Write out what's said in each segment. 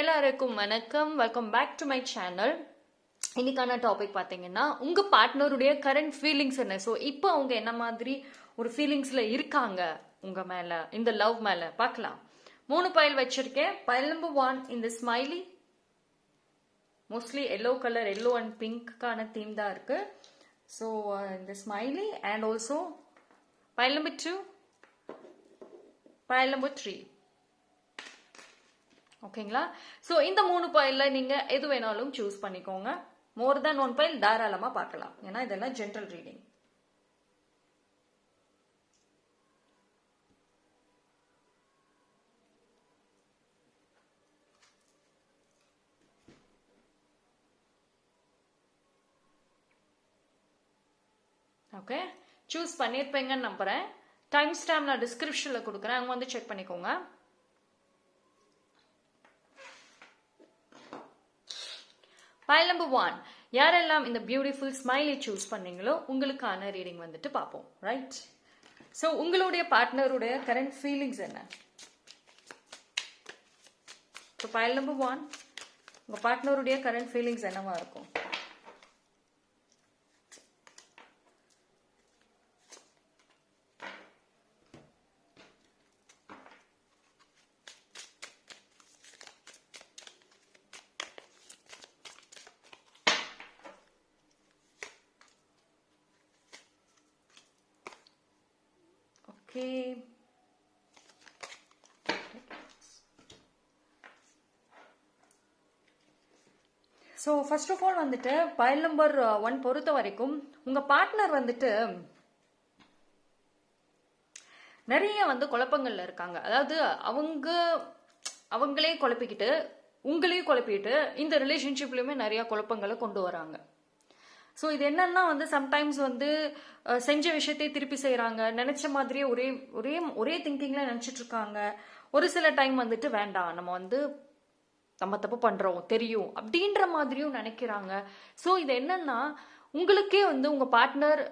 எல்லாருக்கும் வணக்கம். Welcome back to my channel இன்னைக்கான டாபிக் பார்த்தீங்கன்னா உங்க பார்ட்னருடைய கரண்ட் ஃபீலிங்ஸ் என்ன? ஸோ இப்போ அவங்க என்ன மாதிரி ஒரு ஃபீலிங்ஸ்ல இருக்காங்க? உங்க மேல இந்த லவ் மேல. பார்க்கலாம். மூணு பயல் வச்சிருக்கேன். பயல் நம்பர் ஒன் இந்த smiley mostly yellow colour yellow and பிங்க்கான theme தான் இருக்கு. ஸோ இந்த smiley and also file number two file number three ஓகேங்களா ஸோ இந்த மூணு பைல்ல நீங்க எது வேணாலும் சூஸ் பண்ணிக்கோங்க. மோர் தேன் ஒன் பைல் தாராளமா பார்க்கலாம். ஏன்னா இதெல்லாம் ஜென்ரல் ரீடிங் ஓகே சூஸ் பண்ணியிருப்பீங்கன்னு நம்புறேன். டைம் ஸ்டாம்ப் நான் டிஸ்கிரிப்ஷனில் கொடுக்குறேன். அங்கே வந்து செக் பண்ணிக்கோங்க. ஃபைல் நம்பர் ஒன் யாரெல்லாம் இந்த பியூட்டிஃபுல் ஸ்மைலை சூஸ் பண்ணீங்களோ உங்களுக்கான ரீடிங் வந்துட்டு பார்ப்போம். ரைட் ஸோ உங்களுடைய பார்ட்னருடைய கரண்ட் ஃபீலிங்ஸ் என்ன? ஸோ ஃபைல் நம்பர் ஒன் உங்கள் பார்ட்னருடைய கரண்ட் ஃபீலிங்ஸ் என்னவா இருக்கும்? Okay so first of all வந்துட்டு பயல் நம்பர் ஒன் பொறுத்த வரைக்கும் உங்கள் பார்ட்னர் வந்துட்டு நிறைய வந்து குழப்பங்களில் இருக்காங்க. அதாவது அவங்க அவங்களே குழப்பிக்கிட்டு உங்களையும் குழப்பிட்டு இந்த ரிலேஷன்ஷிப்லையுமே நிறைய குழப்பங்களை கொண்டு வராங்க. ஸோ இது என்னன்னா வந்து சம்டைம்ஸ் வந்து செஞ்ச விஷயத்தை திருப்பி செய்கிறாங்க நினைச்ச மாதிரியே ஒரே ஒரே ஒரே திங்கிங்ல நினைச்சிட்டு இருக்காங்க ஒரு சில டைம் வந்துட்டு வேண்டாம். நம்ம வந்து நம்ம தப்பு பண்றோம் தெரியும் அப்படின்ற மாதிரியும் நினைக்கிறாங்க. ஸோ இது என்னன்னா உங்களுக்கே வந்து உங்க பார்ட்னர்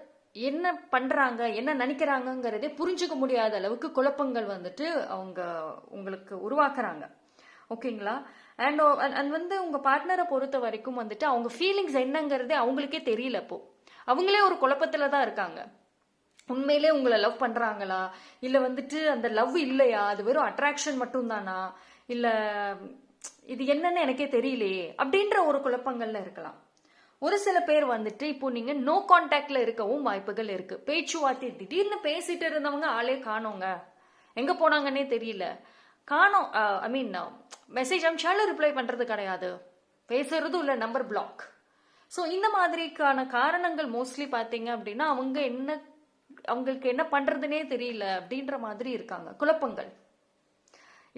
என்ன பண்றாங்க என்ன நினைக்கிறாங்கங்கிறதே புரிஞ்சுக்க முடியாத அளவுக்கு குழப்பங்கள் வந்துட்டு அவங்க உங்களுக்கு உருவாக்குறாங்க. ஓகேங்களா அண்ட் அண்ட் uh, வந்து உங்கள் பார்ட்னரை பொறுத்த வரைக்கும் வந்துட்டு அவங்க ஃபீலிங்ஸ் என்னங்கிறதே அவங்களுக்கே தெரியல இப்போ. அவங்களே ஒரு குழப்பத்தில் தான் இருக்காங்க. உண்மையிலே உங்களை லவ் பண்ணுறாங்களா இல்லை வந்துட்டு அந்த லவ் இல்லையா? அது வெறும் அட்ராக்ஷன் மட்டும்தானா? இல்லை இது என்னன்னு எனக்கே தெரியலையே. அப்படின்ற ஒரு குழப்பங்கள்ல இருக்கலாம். ஒரு சில பேர் வந்துட்டு இப்போ நீங்க நோ கான்டாக்ட்ல இருக்கவும் வாய்ப்புகள் இருக்கு. பேச்சுவார்த்தை திடீர்னு பேசிட்டு இருந்தவங்க ஆளே காணோங்க. எங்க போனாங்கன்னே தெரியல. காணோம் ஐ மீன் மெசேஜ் அமிச்சாலும் ரிப்ளை பண்ணுறது கிடையாது. பேசுறதும் இல்லை நம்பர் பிளாக் ஸோ இந்த மாதிரிக்கான காரணங்கள் மோஸ்ட்லி பார்த்தீங்க அப்படின்னா அவங்க என்ன அவங்களுக்கு என்ன பண்ணுறதுனே தெரியல அப்படின்ற மாதிரி இருக்காங்க. குழப்பங்கள்.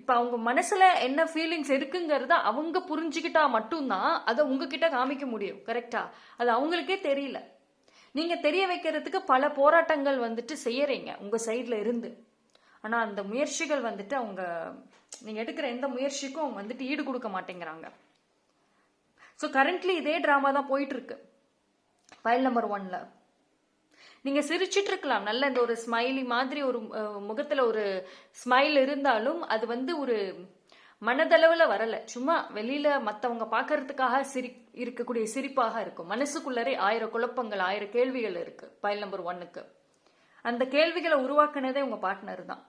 இப்போ அவங்க மனசில் என்ன ஃபீலிங்ஸ் இருக்குங்கிறத அவங்க புரிஞ்சுக்கிட்டா மட்டும்தான் அதை உங்ககிட்ட காமிக்க முடியும் கரெக்டா அது அவங்களுக்கே தெரியல. நீங்கள் தெரிய வைக்கிறதுக்கு பல போராட்டங்கள் வந்துட்டு செய்யறீங்க உங்கள் சைடில் இருந்து. ஆனால் அந்த முயற்சிகள் வந்துட்டு அவங்க நீங்கள் எடுக்கிற எந்த முயற்சிக்கும் அவங்க வந்துட்டு ஈடு கொடுக்க மாட்டேங்கிறாங்க. ஸோ கரண்ட்லி இதே ட்ராமா தான் போயிட்டு இருக்கு ஃபைல் நம்பர் ஒன்ல நீங்க சிரிச்சிட்டு இருக்கலாம் நல்ல இந்த ஒரு ஸ்மைலி மாதிரி ஒரு அஹ், முகத்துல ஒரு ஸ்மைல் இருந்தாலும் அது வந்து ஒரு மனதளவுல வரல. சும்மா வெளியில மத்தவங்க பார்க்கறதுக்காக சிரி இருக்கக்கூடிய சிரிப்பாக இருக்கும். மனசுக்குள்ளரே ஆயிரம் குழப்பங்கள் ஆயிரம் கேள்விகள் இருக்கு. பயல் நம்பர் ஒன்னுக்கு அந்த கேள்விகளை உருவாக்குனதே உங்க பார்ட்னர் தான்.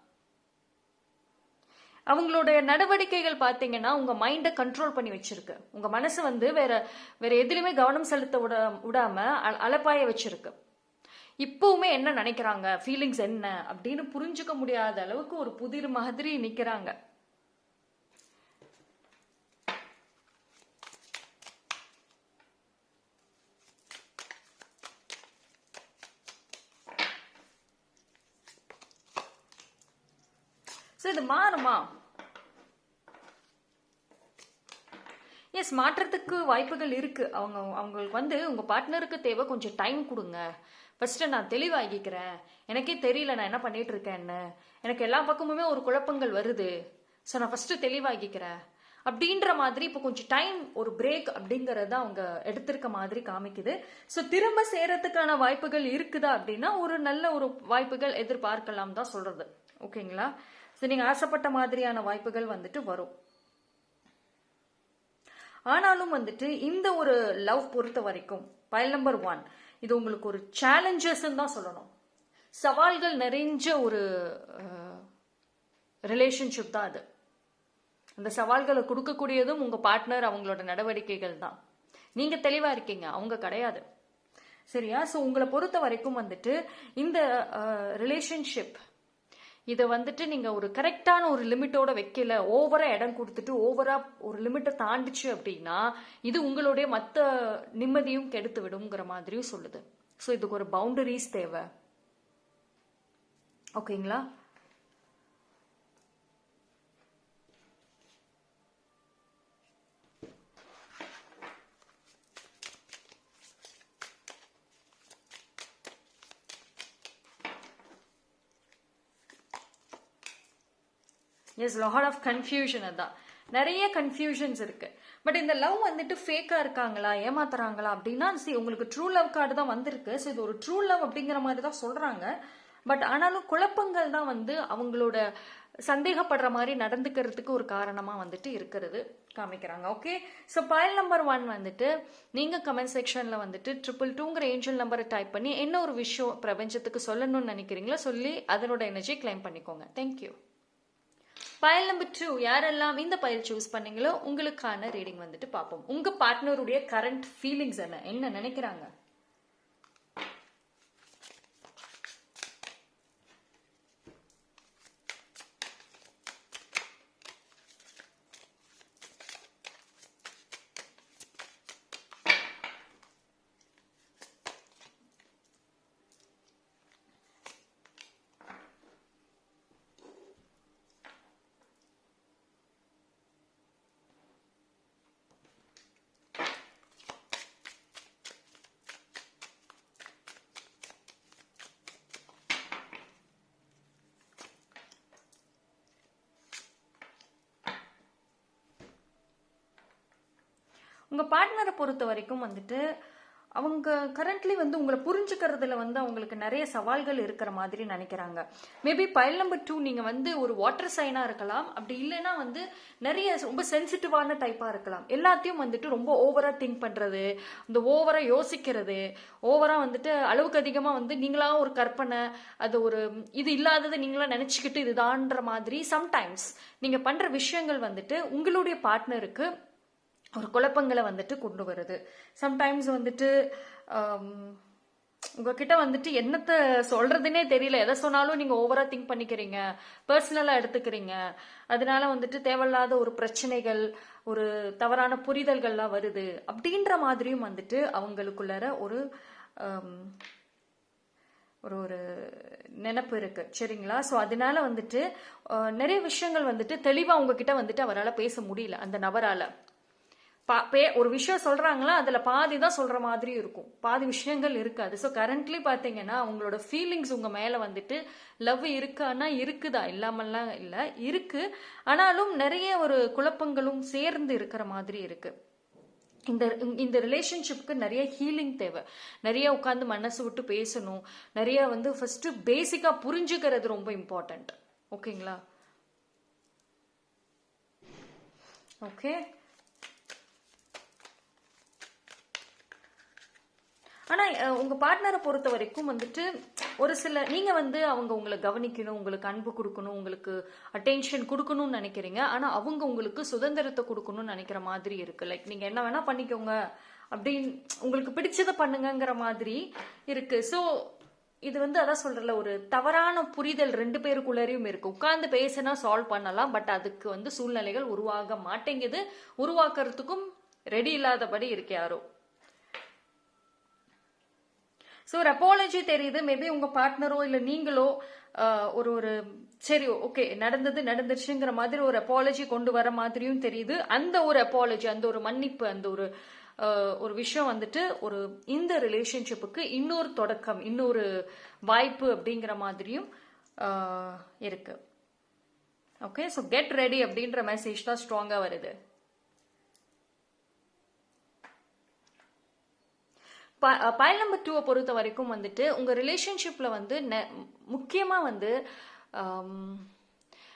அவங்களுடைய நடவடிக்கைகள் பார்த்தீங்கன்னா உங்க மைண்டை கண்ட்ரோல் பண்ணி வச்சிருக்கு. உங்க மனசு வந்து வேற வேற எதுலையுமே கவனம் செலுத்த விட விடாம அலப்பாய வச்சிருக்கு. இப்பவுமே என்ன நினைக்கிறாங்க? ஃபீலிங்ஸ் என்ன? அப்படின்னு புரிஞ்சுக்க முடியாத அளவுக்கு ஒரு புதிர் மாதிரி நிக்கிறாங்க. ஸோ இது மாறுமா எஸ் மாற்றத்துக்கு வாய்ப்புகள் இருக்கு. அவங்க அவங்களுக்கு வந்து உங்க பார்ட்னருக்கு தேவை கொஞ்சம் டைம் கொடுங்க. ஃபர்ஸ்ட் நான் தெளிவாகிக்கிறேன் எனக்கே தெரியல நான் என்ன பண்ணிட்டு இருக்கேன்னு எனக்கு எல்லா பக்கமுமே ஒரு குழப்பங்கள் வருது. ஸோ நான் ஃபர்ஸ்ட் தெளிவாகிக்கிறேன் அப்படின்ற மாதிரி இப்போ கொஞ்சம் டைம் ஒரு பிரேக் அப்படிங்கறத அவங்க எடுத்திருக்க மாதிரி காமிக்குது. ஸோ திரும்ப சேரத்துக்கான வாய்ப்புகள் இருக்குதா அப்படின்னா ஒரு நல்ல ஒரு வாய்ப்புகள் எதிர்பார்க்கலாம் தான் சொல்றது. ஓகேங்களா ஸோ நீங்கள் ஆசைப்பட்ட மாதிரியான வாய்ப்புகள் வந்துட்டு வரும். ஆனாலும் வந்துட்டு இந்த ஒரு லவ் பொறுத்த வரைக்கும் பயல் நம்பர் ஒன் இது உங்களுக்கு ஒரு சேலஞ்சஸ் தான் சொல்லணும். சவால்கள் நிறைஞ்ச ஒரு ரிலேஷன்ஷிப் தான் அது. அந்த சவால்களை கொடுக்கக்கூடியதும் உங்க பார்ட்னர் அவங்களோட நடவடிக்கைகள் தான். நீங்க தெளிவா இருக்கீங்க அவங்க கிடையாது. சரியா? ஸோ உங்களை பொறுத்த வரைக்கும் வந்துட்டு இந்த ரிலேஷன்ஷிப் இதை வந்துட்டு நீங்கள் ஒரு கரெக்டான ஒரு லிமிட்டோட வைக்கல ஓவராக இடம் கொடுத்துட்டு ஓவராக ஒரு லிமிட்டை தாண்டிச்சு அப்படின்னா இது உங்களுடைய மற்ற நிம்மதியும் கெடுத்து விடுங்கிற மாதிரியும் சொல்லுது. ஸோ இதுக்கு ஒரு பவுண்டரிஸ் தேவை. ஓகேங்களா இஸ் லாட் ஆஃப் கன்ஃபியூஷன் அதான். நிறைய கன்ஃபியூஷன்ஸ் இருக்கு. பட் இந்த லவ் வந்துட்டு ஃபேக்கா இருக்காங்களா ஏமாத்துறாங்களா அப்படின்னா சரி உங்களுக்கு ட்ரூ லவ் கார்டு தான் வந்திருக்கு. ஸோ இது ஒரு ட்ரூ லவ் அப்படிங்கிற மாதிரி தான் சொல்றாங்க. பட் ஆனாலும் குழப்பங்கள் தான் வந்து அவங்களோட சந்தேகப்படுற மாதிரி நடந்துக்கிறதுக்கு ஒரு காரணமா வந்துட்டு இருக்கிறது காமிக்கிறாங்க. Okay so file number one வந்துட்டு நீங்க கமெண்ட் செக்ஷன்ல வந்துட்டு ட்ரிபிள் டூங்கிற ஏஞ்சல் நம்பரை டைப் பண்ணி என்ன ஒரு விஷயம் பிரபஞ்சத்துக்கு சொல்லணும்னு நினைக்கிறீங்களோ சொல்லி அதனோட எனர்ஜி கிளைம் பண்ணிக்கோங்க. Thank you file number two யாரெல்லாம் இந்த பயில் சூஸ் பண்ணீங்களோ உங்களுக்கான ரீடிங் வந்துட்டு பார்ப்போம். உங்க பார்ட்னருடைய கரண்ட் ஃபீலிங்ஸ் என்ன? என்ன நினைக்கிறாங்க? உங்கள் பார்ட்னரை பொறுத்த வரைக்கும் வந்துட்டு அவங்க கரண்ட்லி வந்து உங்களை புரிஞ்சுக்கிறதுல வந்து அவங்களுக்கு நிறைய சவால்கள் இருக்கிற மாதிரி நினைக்கிறாங்க. மேபி பயல் நம்பர் டூ நீங்கள் வந்து ஒரு வாட்டர் சைனாக இருக்கலாம். அப்படி இல்லைன்னா வந்து நிறைய ரொம்ப சென்சிட்டிவான டைப்பாக இருக்கலாம். எல்லாத்தையும் வந்துட்டு ரொம்ப ஓவராக திங்க் பண்ணுறது இந்த ஓவராக யோசிக்கிறது ஓவராக வந்துட்டு அளவுக்கு அதிகமாக வந்து நீங்களாக ஒரு கற்பனை அது ஒரு இது இல்லாததை நீங்களாக நினச்சிக்கிட்டு இதுதான்ற மாதிரி சம்டைம்ஸ் நீங்கள் பண்ணுற விஷயங்கள் வந்துட்டு உங்களுடைய பார்ட்னருக்கு ஒரு குழப்பங்களை வந்துட்டு கொண்டு வருது. சம்டைம்ஸ் வந்துட்டு um, உங்ககிட்ட வந்துட்டு என்னத்தை சொல்றதுனே தெரியல. எதை சொன்னாலும் நீங்க ஓவரா திங்க் பண்ணிக்கிறீங்க. பர்சனலா எடுத்துக்கிறீங்க. அதனால வந்துட்டு தேவையில்லாத ஒரு பிரச்சனைகள் ஒரு தவறான புரிதல்கள்லாம் வருது. அப்படின்ற மாதிரியும் வந்துட்டு அவங்களுக்குள்ளார ஒரு um, ஒரு ஒரு நினப்பு இருக்கு. சரிங்களா? ஸோ அதனால வந்துட்டு uh, நிறைய விஷயங்கள் வந்துட்டு தெளிவாக உங்ககிட்ட வந்துட்டு அவரால் பேச முடியல அந்த நபரால். பா பே ஒரு விஷயம் சொல்றாங்களா அதுல பாதி தான் சொல்ற மாதிரி இருக்கும். பாதி விஷயங்கள் இருக்காது. ஸோ கரண்ட்லி பாத்தீங்கன்னா அவங்களோட ஃபீலிங்ஸ் உங்க மேல வந்துட்டு லவ் இருக்கான்னா இருக்குதா? இல்லாமல்லாம் இல்லை. இருக்கு. ஆனாலும் நிறைய ஒரு குழப்பங்களும் சேர்ந்து இருக்கிற மாதிரி இருக்கு. இந்த இந்த ரிலேஷன்ஷிப்புக்கு நிறைய ஹீலிங் தேவை. நிறைய உட்காந்து மனசு விட்டு பேசணும். நிறைய வந்து ஃபர்ஸ்ட் பேசிக்கா புரிஞ்சுக்கிறது ரொம்ப இம்பார்ட்டன்ட் ஓகேங்களா ஓகே ஆனால் உங்கள் பார்ட்னரை பொறுத்த வரைக்கும் வந்துட்டு ஒரு சில நீங்கள் வந்து அவங்க உங்களை கவனிக்கணும் உங்களுக்கு அன்பு கொடுக்கணும் உங்களுக்கு அட்டென்ஷன் கொடுக்கணும்னு நினைக்கிறீங்க. ஆனால் அவங்க உங்களுக்கு சுதந்திரத்தை கொடுக்கணும்னு நினைக்கிற மாதிரி இருக்குது லைக் நீங்கள் என்ன வேணால் பண்ணிக்கோங்க. அப்படின்னு உங்களுக்கு பிடிச்சதை பண்ணுங்கங்கிற மாதிரி இருக்குது ஸோ இது வந்து அதான் சொல்றல ஒரு தவறான புரிதல் ரெண்டு பேருக்குள்ளரையும் இருக்கு. உட்கார்ந்து பேசினா சால்வ் பண்ணலாம் பட் அதுக்கு வந்து சூழ்நிலைகள் உருவாக மாட்டேங்குது. உருவாக்குறதுக்கும் ரெடி இல்லாதபடி இருக்கு யாரோ. ஸோ ஒரு அப்பாலஜி தெரியுது. மேபி உங்க பார்ட்னரோ இல்லை நீங்களோ ஒரு ஒரு சரி ஓகே நடந்தது நடந்துருச்சுங்கிற மாதிரி ஒரு அப்பாலஜி கொண்டு வர மாதிரியும் தெரியுது. அந்த ஒரு அப்பாலஜி அந்த ஒரு மன்னிப்பு அந்த ஒரு ஒரு விஷயம் வந்துட்டு ஒரு இந்த ரிலேஷன்ஷிப்புக்கு இன்னொரு தொடக்கம் இன்னொரு வாய்ப்பு அப்படிங்கிற மாதிரியும் இருக்கு. ஓகே ஸோ கெட் ரெடி அப்படின்ற மெசேஜ் தான் ஸ்ட்ராங்காக வருது. பயல் நம்பர் டூவை பொறுத்த வரைக்கும் வந்துட்டு உங்கள் ரிலேஷன்ஷிப்பில் வந்து நெ- முக்கியமாக வந்து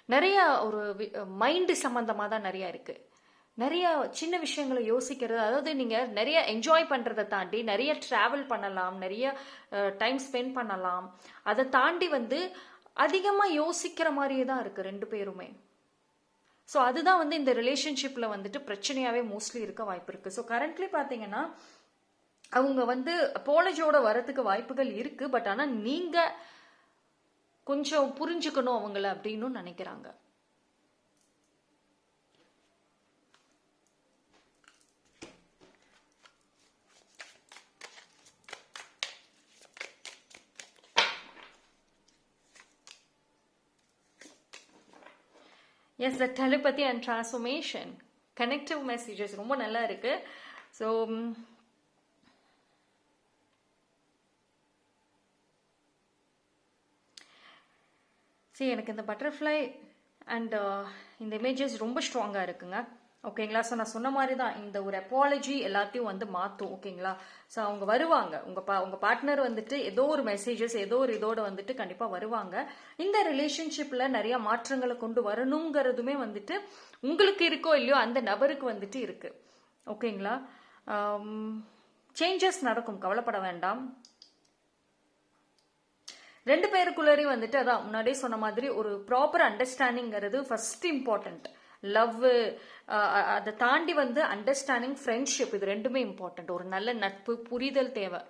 நிறையா ஒரு மைண்டு சம்மந்தமாக தான் நிறைய இருக்குது நிறைய சின்ன விஷயங்களை யோசிக்கிறது அதாவது நீங்கள் நிறைய என்ஜாய் பண்ணுறதை தாண்டி நிறைய ட்ராவல் பண்ணலாம் நிறைய டைம் ஸ்பெண்ட் பண்ணலாம். அதை தாண்டி வந்து அதிகமாக யோசிக்கிற மாதிரியே தான் இருக்குது ரெண்டு பேருமே. ஸோ அதுதான் வந்து இந்த ரிலேஷன்ஷிப்பில் வந்துட்டு பிரச்சனையாகவே மோஸ்ட்லி இருக்க வாய்ப்பு இருக்குது ஸோ கரண்ட்லி பார்த்தீங்கன்னா அவங்க வந்து போலஜோட வரத்துக்கு வாய்ப்புகள் இருக்கு பட் ஆனால் நீங்க கொஞ்சம் புரிஞ்சுக்கணும் அவங்கள அப்படின்னு நினைக்கிறாங்க. Yes the telepathy and transformation connective messages ரொம்ப நல்லா இருக்கு. ஸோ சரி எனக்கு இந்த பட்டர்ஃப்ளை அண்ட் uh, இந்த இமேஜஸ் ரொம்ப ஸ்ட்ராங்காக இருக்குங்க. ஓகேங்களா ஸோ நான் சொன்ன மாதிரி தான் இந்த ஒரு அப்பாலஜி எல்லாத்தையும் வந்து மாற்றும் ஓகேங்களா ஸோ அவங்க வருவாங்க. உங்கள் பா உங்கள் பார்ட்னர் வந்துட்டு ஏதோ ஒரு மெசேஜஸ் ஏதோ ஒரு இதோட வந்துட்டு கண்டிப்பாக வருவாங்க. இந்த ரிலேஷன்ஷிப்பில் நிறையா மாற்றங்களை கொண்டு வரணுங்கிறதுமே வந்துட்டு உங்களுக்கு இருக்கோ இல்லையோ அந்த நபருக்கு வந்துட்டு இருக்குது ஓகேங்களா சேஞ்சஸ் um, நடக்கும். கவலைப்பட வேண்டாம். ரெண்டு பேருக்குள்ளேயும் வந்துட்டு அதான் முன்னாடியே சொன்ன மாதிரி ஒரு ப்ராப்பர் அண்டர்ஸ்டாண்டிங்கிறது ஃபர்ஸ்ட் இம்பார்ட்டன்ட் லவ் அதை தாண்டி வந்து அண்டர்ஸ்டாண்டிங் ஃப்ரெண்ட்ஷிப் இது ரெண்டுமே இம்பார்ட்டன்ட் ஒரு நல்ல நட்பு புரிதல் தேவை.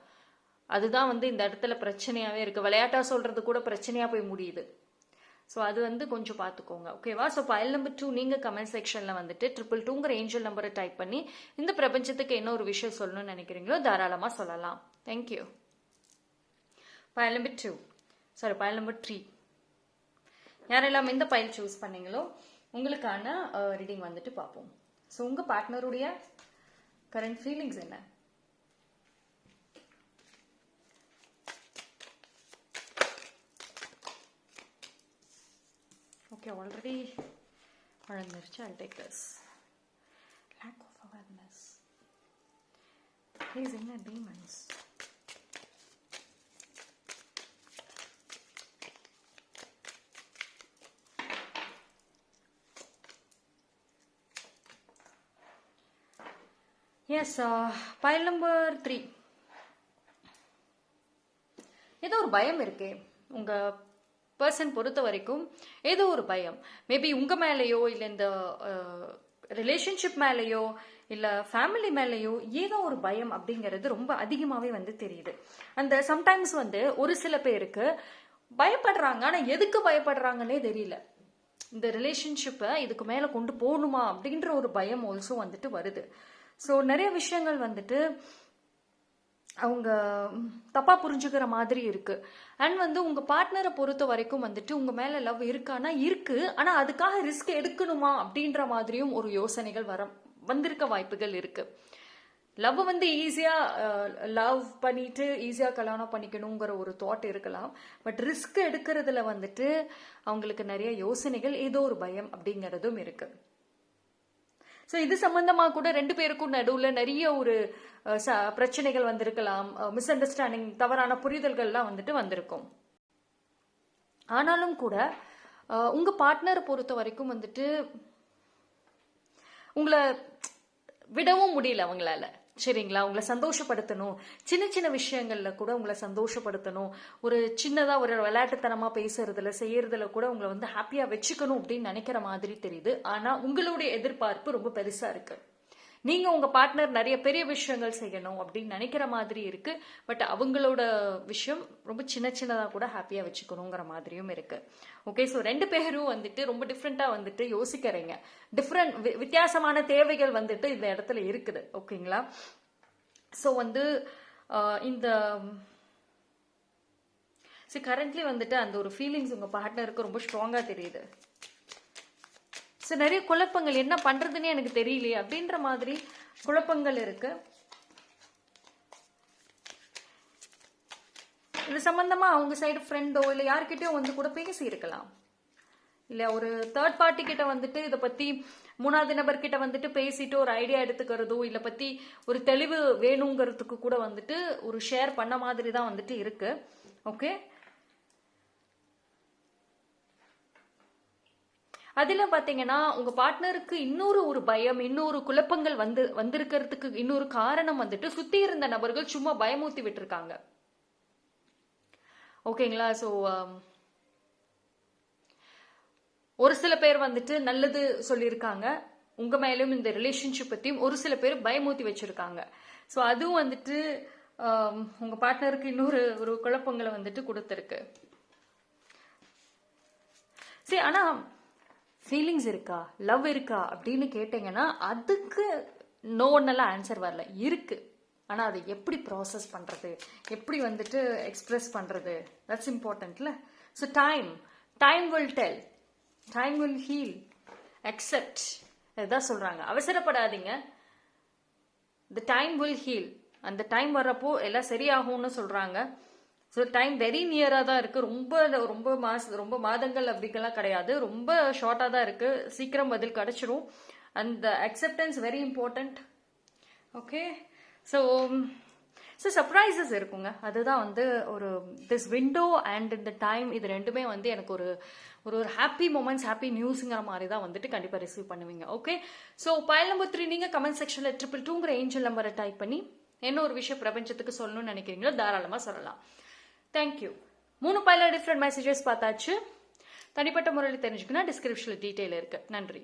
அதுதான் வந்து இந்த இடத்துல பிரச்சனையாகவே இருக்குது விளையாட்டாக சொல்கிறது கூட பிரச்சனையாக போய் முடியுது. ஸோ அது வந்து கொஞ்சம் பார்த்துக்கோங்க. ஓகேவா ஸோ ஃபைல் நம்பர் டூ நீங்கள் கமெண்ட் செக்ஷனில் வந்துட்டு ட்ரிபிள் டூங்கிற ஏஞ்சல் நம்பரை டைப் பண்ணி இந்த பிரபஞ்சத்துக்கு என்ன ஒரு விஷயம் சொல்லணும்னு நினைக்கிறீங்களோ தாராளமாக சொல்லலாம். Thank you file number two sorry file number three யாரெல்லாம் எந்த பயல் சூஸ் பண்ணீங்களோ உங்களுக்கான uh, ரீடிங் வந்துட்டு பார்ப்போம். ஸோ உங்கள் பார்ட்னருடைய கரண்ட் ஃபீலிங்ஸ் என்ன? ஓகே ஆல்ரெடி வளர்ந்துருச்சு. I take this lake of awareness please என்ன demons yes file number three ஏதோ ஒரு பயம் இருக்கே. உங்க பர்சன் பொறுத்த வரைக்கும் ஏதோ ஒரு பயம். மேபி உங்க மேலேயோ இல்லை இந்த uh, ரிலேஷன்ஷிப் மேலேயோ இல்லை ஃபேமிலி மேலேயோ ஏதோ ஒரு பயம் அப்படிங்கிறது ரொம்ப அதிகமாகவே வந்து தெரியுது. அந்த சம்டைம்ஸ் uh, வந்து ஒரு சில பேருக்கு பயப்படுறாங்க. ஆனால் எதுக்கு பயப்படுறாங்கன்னே தெரியல. இந்த ரிலேஷன்ஷிப்பை இதுக்கு மேலே கொண்டு போகணுமா அப்படின்ற ஒரு பயம் ஆல்சோ வந்துட்டு வருது. ஸோ நிறைய விஷயங்கள் வந்துட்டு அவங்க தப்பாக புரிஞ்சுக்கிற மாதிரி இருக்குது அண்ட் வந்து உங்கள் பார்ட்னரை பொறுத்த வரைக்கும் வந்துட்டு உங்கள் மேலே லவ் இருக்கானா? இருக்குது ஆனால் அதுக்காக ரிஸ்க் எடுக்கணுமா? அப்படின்ற மாதிரியும் ஒரு யோசனைகள் வர வந்திருக்க வாய்ப்புகள் இருக்குது லவ் வந்து ஈஸியாக லவ் பண்ணிட்டு ஈஸியாக கல்யாணம் பண்ணிக்கணுங்கிற ஒரு தாட் இருக்கலாம். பட் ரிஸ்க் எடுக்கிறதுல வந்துட்டு அவங்களுக்கு நிறைய யோசனைகள் ஏதோ ஒரு பயம் அப்படிங்கிறதும் இருக்குது ஸோ இது சம்மந்தமாக கூட ரெண்டு பேருக்கும் நடுவில் நிறைய ஒரு பிரச்சனைகள் வந்திருக்கலாம். மிஸ் அண்டர்ஸ்டாண்டிங் தவறான புரிதல்கள்லாம் வந்துட்டு வந்திருக்கும். ஆனாலும் கூட உங்கள் பார்ட்னரை பொறுத்த வரைக்கும் வந்துட்டு உங்களை விடவும் முடியல அவங்களால. சரிங்களா? உங்களை சந்தோஷப்படுத்தணும். சின்ன சின்ன விஷயங்கள்ல கூட உங்களை சந்தோஷப்படுத்தணும். ஒரு சின்னதா ஒரு விளையாட்டுத்தனமா பேசுறதுல செய்யறதுல கூட உங்களை வந்து ஹாப்பியா வச்சுக்கணும் அப்படின்னு நினைக்கிற மாதிரி தெரியுது. ஆனா உங்களுடைய எதிர்பார்ப்பு ரொம்ப பெருசா இருக்கு. நீங்க உங்க பார்ட்னர் நிறைய பெரிய விஷயங்கள் செய்யணும் அப்படின்னு நினைக்கிற மாதிரி இருக்கு. பட் அவங்களோட விஷயம் ரொம்ப சின்ன சின்னதா கூட ஹாப்பியா வச்சுக்கணுங்கிற மாதிரியும் இருக்கு. ஓகே ஸோ ரெண்டு பேரும் வந்துட்டு ரொம்ப டிஃப்ரெண்டா வந்துட்டு யோசிக்கிறீங்க. டிஃப்ரெண்ட் வித்தியாசமான தேவைகள் வந்துட்டு இந்த இடத்துல இருக்குது. ஓகேங்களா ஸோ வந்து இந்த ஸோ கரண்ட்லி வந்துட்டு அந்த ஒரு ஃபீலிங்ஸ் உங்க பார்ட்னருக்கு ரொம்ப ஸ்ட்ராங்கா தெரியுது. ஸோ நிறைய குழப்பங்கள் என்ன பண்ணுறதுன்னே எனக்கு தெரியலையே அப்படின்ற மாதிரி குழப்பங்கள் இருக்கு. இது சம்மந்தமாக அவங்க சைடு ஃப்ரெண்டோ இல்லை யார்கிட்டயோ வந்து கூட பேசியிருக்கலாம். இல்லை ஒரு தேர்ட் பார்ட்டி கிட்ட வந்துட்டு இதை பற்றி மூணாவது நபர்கிட்ட வந்துட்டு பேசிட்டு ஒரு ஐடியா எடுத்துக்கிறதோ இல்லை பற்றி ஒரு தெளிவு வேணுங்கிறதுக்கு கூட வந்துட்டு ஒரு ஷேர் பண்ண மாதிரி தான் வந்துட்டு இருக்குது ஓகே அதில் பார்த்தீங்கன்னா உங்கள் பார்ட்னருக்கு இன்னொரு ஒரு பயம் இன்னொரு குழப்பங்கள் வந்து வந்திருக்கிறதுக்கு இன்னொரு காரணம் வந்துட்டு சுற்றி இருந்த நபர்கள் சும்மா பயமூத்தி விட்டுருக்காங்க. ஓகேங்களா? ஸோ um, ஒரு சில பேர் வந்துட்டு நல்லது சொல்லியிருக்காங்க. உங்க மேலும் இந்த ரிலேஷன்ஷிப் பற்றியும் ஒரு சில பேர் பயமூத்தி வச்சிருக்காங்க. ஸோ அதுவும் வந்துட்டு உங்கள் உங்க பார்ட்னருக்கு இன்னொரு ஒரு குழப்பங்களை வந்துட்டு கொடுத்துருக்கு. சரி ஆனால் ஃபீலிங்ஸ் இருக்கா? லவ் இருக்கா? அப்படின்னு கேட்டீங்கன்னா அதுக்கு நோ ஒன்னெல்லாம் ஆன்சர் வரல. இருக்குது ஆனால் அதை எப்படி ப்ராசஸ் பண்ணுறது எப்படி வந்துட்டு எக்ஸ்ப்ரெஸ் பண்ணுறது that's இம்பார்ட்டண்ட்ல so time time will tell time will heal accept இதுதான் சொல்கிறாங்க அவசரப்படாதீங்க. த டைம் வில் ஹீல் அந்த டைம் வர்றப்போ எல்லாம் சரியாகும்னு சொல்கிறாங்க ஸோ டைம் வெரி நியராக தான் இருக்குது ரொம்ப ரொம்ப மாச ரொம்ப மாதங்கள் அப்படிங்கெல்லாம் கிடையாது. ரொம்ப ஷார்ட்டாக தான் இருக்குது சீக்கிரம் பதில் கிடச்சிரும். அந்த acceptance very important okay so so surprises இருக்குங்க. அதுதான் வந்து ஒரு திஸ் விண்டோ அண்ட் இந்த டைம் இது ரெண்டுமே வந்து எனக்கு ஒரு ஒரு ஒரு ஹாப்பி மூமெண்ட்ஸ் ஹாப்பி நியூஸுங்கிற மாதிரி தான் வந்துட்டு கண்டிப்பாக ரிசீவ் பண்ணுவீங்க. Okay so file number three நீங்கள் கமெண்ட் செக்ஷனில் ட்ரிபிள் டூங்கிற ஏஞ்சல் நம்பரை டைப் பண்ணி என்ன ஒரு விஷயம் பிரபஞ்சத்துக்கு சொல்லணும்னு நினைக்கிறீங்களோ தாராளமாக சொல்லலாம். தேங்க்யூ மூணு பைல டிஃப்ரெண்ட் மெசேஜஸ் பார்த்தாச்சு. தனிப்பட்ட முறையில் தெரிஞ்சுக்கணும் டிஸ்கிரிப்ஷனில் டீட்டெயில் இருக்கு. நன்றி.